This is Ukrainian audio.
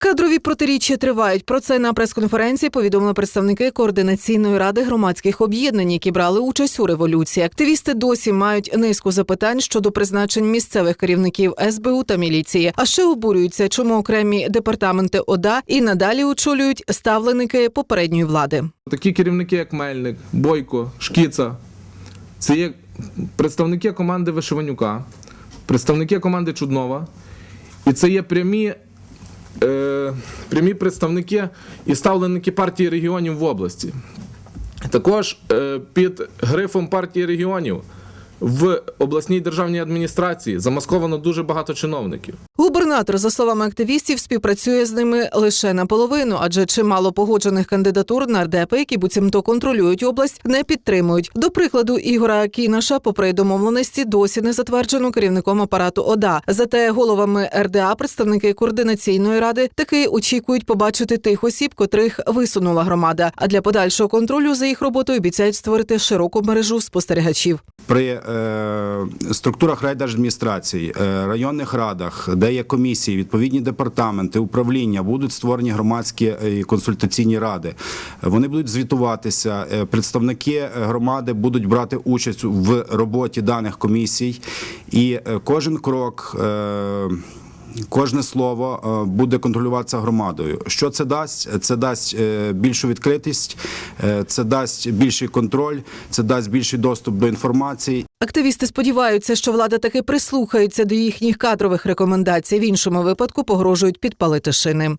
Кадрові протиріччя тривають. Про це на прес-конференції повідомили представники координаційної ради громадських об'єднань, які брали участь у революції. Активісти досі мають низку запитань щодо призначень місцевих керівників СБУ та міліції. А ще обурюються, чому окремі департаменти ОДА і надалі очолюють ставленики попередньої влади. Такі керівники, як Мельник, Бойко, Шкіца, це є представники команди Вишиванюка, представники команди Чуднова, і це є прямі, е, прямі представники і ставленики партії регіонів в області. Також е, під грифом партії регіонів в обласній державній адміністрації замасковано дуже багато чиновників. Губернатор, за словами активістів, співпрацює з ними лише наполовину, адже чимало погоджених кандидатур нардепи, які буцімто контролюють область, не підтримують. До прикладу, Ігора Кінаша, попри домовленості, досі не затверджено керівником апарату ОДА. Зате головами РДА представники координаційної ради таки очікують побачити тих осіб, котрих висунула громада. А для подальшого контролю за їх роботою обіцяють створити широку мережу спостерігачів. При е, структурах райдержадміністрацій, е, районних радах, де є комісії, відповідні департаменти, управління, будуть створені громадські е, і консультаційні ради. Вони будуть звітуватися. Представники громади будуть брати участь в роботі даних комісій, і кожен крок. Кожне слово е, буде контролюватися громадою. Що це дасть? Це дасть е, більшу відкритість, е, це дасть більший контроль, це дасть більший доступ до інформації. Активісти сподіваються, що влада таки прислухається до їхніх кадрових рекомендацій. В іншому випадку погрожують підпалити шини.